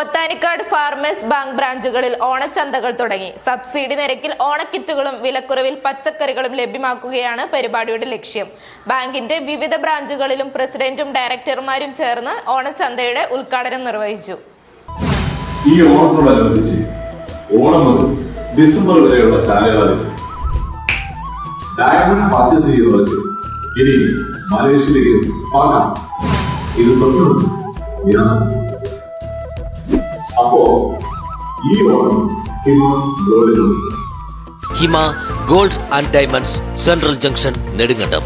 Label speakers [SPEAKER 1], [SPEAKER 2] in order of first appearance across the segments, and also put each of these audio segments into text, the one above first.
[SPEAKER 1] Pothanikkad farmers bank ബ്രാഞ്ചുകളിൽ ഓണച്ചന്തകൾ തുടങ്ങി. സബ്സിഡി നിരക്കിൽ ഓണക്കിറ്റുകളും വിലക്കുറവിൽ പച്ചക്കറികളും ലഭ്യമാക്കുകയാണ് പരിപാടിയുടെ ലക്ഷ്യം. ബാങ്കിന്റെ വിവിധ ബ്രാഞ്ചുകളിലും പ്രസിഡന്റും ഡയറക്ടർമാരും ചേർന്ന് ഓണച്ചന്തയുടെ ഉദ്ഘാടനം നിർവഹിച്ചു.
[SPEAKER 2] ഈ ഓണത്തോടനുബന്ധിച്ച് ഓണം മുതൽ ഡിസംബർ വരെയുള്ള കാലയളവിൽ ഡയമണ്ട് പർച്ചേസ് ചെയ്യുന്നവർക്ക് ഇനി മലേഷ്യയിലേക്ക് പോകാം. ഇത് സ്വപ്നം. അപ്പോ ഈ Onam ഗോൾഡിലുണ്ട്
[SPEAKER 3] Hima gold and diamonds central junction Nedumkandam.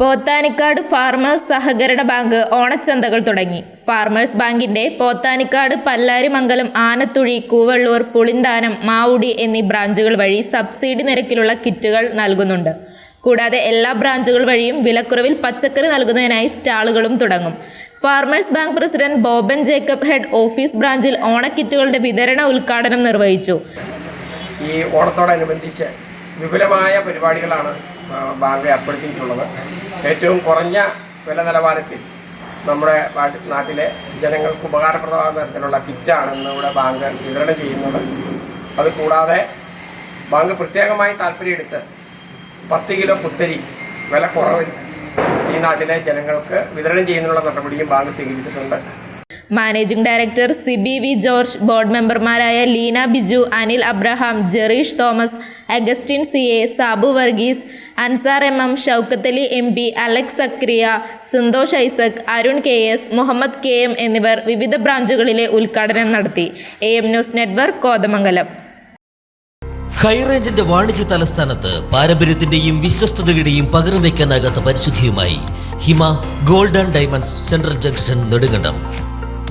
[SPEAKER 1] Pothanicad farmers സഹകരണ ബാങ്ക് ഓണച്ചന്തകൾ തുടങ്ങി. ഫാർമേഴ്സ് ബാങ്കിന്റെ പോത്താനിക്കാട് പല്ലാരിമംഗലം ആനത്തുഴി കൂവള്ളൂർ പുളിന്താനം മാവുടി എന്നീ ബ്രാഞ്ചുകൾ വഴി സബ്സിഡി നിരക്കിലുള്ള കിറ്റുകൾ നൽകുന്നുണ്ട്. കൂടാതെ എല്ലാ ബ്രാഞ്ചുകൾ വഴിയും വിലക്കുറവിൽ പച്ചക്കറി നൽകുന്നതിനായി സ്റ്റാളുകളും തുടങ്ങും. Farmers bank president Boban Jacob head office ബ്രാഞ്ചിൽ ഓണക്കിറ്റുകളുടെ വിതരണ ഉദ്ഘാടനം നിർവഹിച്ചു.
[SPEAKER 4] ഈ ഓണത്തോടനുബന്ധിച്ച് വിപുലമായ പരിപാടികളാണ് ബാങ്ക് ഏർപ്പെടുത്തിയിട്ടുള്ളത്. ഏറ്റവും കുറഞ്ഞ വില നിലവാരത്തിൽ നമ്മുടെ നാട്ടിലെ ജനങ്ങൾക്ക് ഉപകാരപ്രദമാകുന്ന തരത്തിലുള്ള കിറ്റാണ് ഇവിടെ ബാങ്ക് വിതരണം ചെയ്യുന്നത്. അത് കൂടാതെ ബാങ്ക് പ്രത്യേകമായി താല്പര്യമെടുത്ത് പത്ത് കിലോ കുത്തരി വില കുറവിൽ ഈ നാട്ടിലെ ജനങ്ങൾക്ക് വിതരണം ചെയ്യുന്നതിനുള്ള നടപടിയും ബാങ്ക് സ്വീകരിച്ചിട്ടുണ്ട്.
[SPEAKER 1] Managing director Siby V George board മെമ്പർമാരായ Leena Biju Anil Abraham Jereesh Thomas Augustine C A Sabu Varghese Ansar M M Shoukathali M P Alex Zakariya Santhosh Isaac Arun K S Muhammad K M എന്നിവർ വിവിധ ബ്രാഞ്ചുകളിലെ ഉദ്ഘാടനം നടത്തി. A M news network Kothamangalam.
[SPEAKER 3] ഹൈറേഞ്ചിന്റെ വാണിജ്യ തലസ്ഥാനത്ത് പാരമ്പര്യത്തിന്റെയും വിശ്വസ്തതയുടെയും പകരം വയ്ക്കാനാകാത്ത പരിശുദ്ധിയുമായി Hima gold and diamonds central junction Nedumkandam.